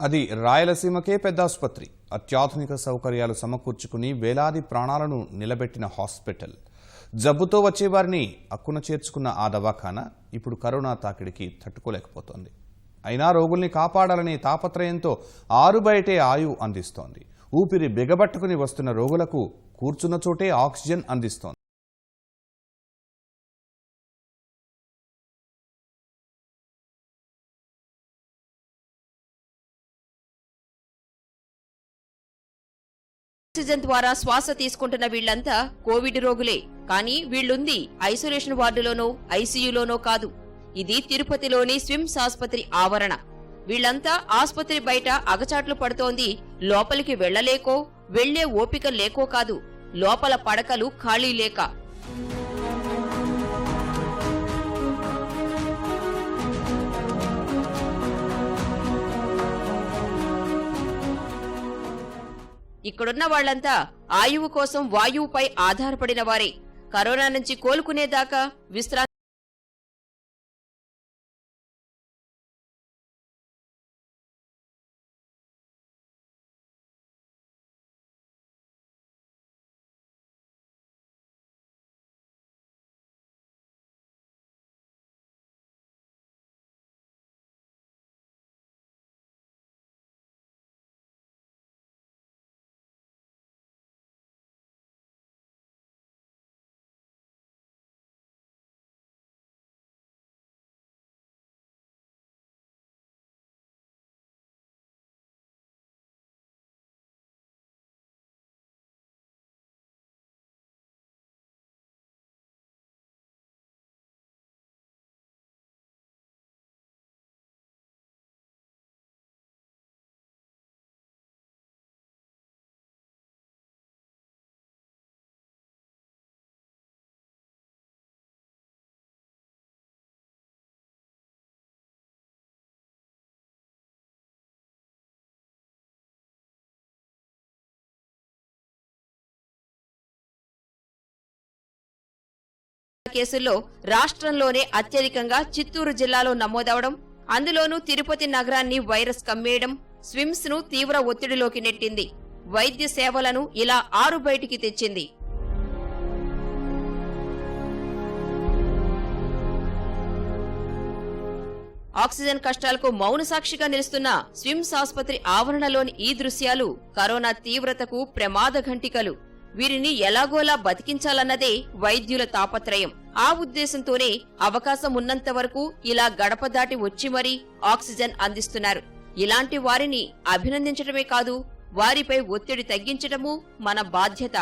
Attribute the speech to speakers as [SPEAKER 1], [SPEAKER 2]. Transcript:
[SPEAKER 1] అది రాయలసీమకే పెద్ద ఆసుపత్రి. అత్యాధునిక సౌకర్యాలు సమకూర్చుకుని వేలాది ప్రాణాలను నిలబెట్టిన హాస్పిటల్. జబ్బుతో వచ్చే వారిని అక్కున చేర్చుకున్న ఆ దవాఖాన ఇప్పుడు కరోనా తాకిడికి తట్టుకోలేకపోతోంది. అయినా రోగుల్ని కాపాడాలనే తాపత్రయంతో ఆరు బయటే ఆయు అందిస్తోంది. ఊపిరి బిగబట్టుకుని వస్తున్న రోగులకు కూర్చున్న చోటే ఆక్సిజన్ అందిస్తోంది.
[SPEAKER 2] ఆక్సిజన్ ద్వారా శ్వాస తీసుకుంటున్న వీళ్ళంతా కోవిడ్ రోగులే. కానీ వీళ్ళుంది ఐసోలేషన్ వార్డులోనో ఐసీయూలోనో కాదు. ఇది తిరుపతిలోని స్విమ్స్ ఆసుపత్రి ఆవరణ. వీళ్ళంతా ఆసుపత్రి బయట అగచాట్లు పడుతోంది. లోపలికి వెళ్ళలేకో వెళ్ళే ఓపిక లేకో కాదు. లోపల పడకలు ఖాళీ లేక. ఇక్కడున్న వాళ్ళంతా ఆయువు కోసం వాయువుపై ఆధారపడిన వారే. కరోనా నుంచి కోలుకునేదాకా విశ్రాంతి కేసుల్లో రాష్ట్రంలోనే అత్యధికంగా చిత్తూరు జిల్లాలో నమోదవడం అందులోనూ తిరుపతి నగరాన్ని వైరస్ కమ్మేయడం స్విమ్స్ను తీవ్ర ఒత్తిడిలోకి నెట్టింది. వైద్య సేవలను ఇలా ఆరు బయటికి తెచ్చింది. ఆక్సిజన్ కష్టాలకు మౌన సాక్షిగా నిలుస్తున్న స్విమ్స్ ఆసుపత్రి ఆవరణలోని ఈ దృశ్యాలు కరోనా తీవ్రతకు ప్రమాద ఘంటికలు. వీరిని ఎలాగోలా బతికించాలన్నదే వైద్యుల తాపత్రయం. ఆ ఉద్దేశంతోనే అవకాశం ఉన్నంత వరకు ఇలా గడప దాటి వచ్చి మరీ ఆక్సిజన్ అందిస్తున్నారు. ఇలాంటి వారిని అభినందించడమే కాదు వారిపై ఒత్తిడి తగ్గించడము మన బాధ్యత.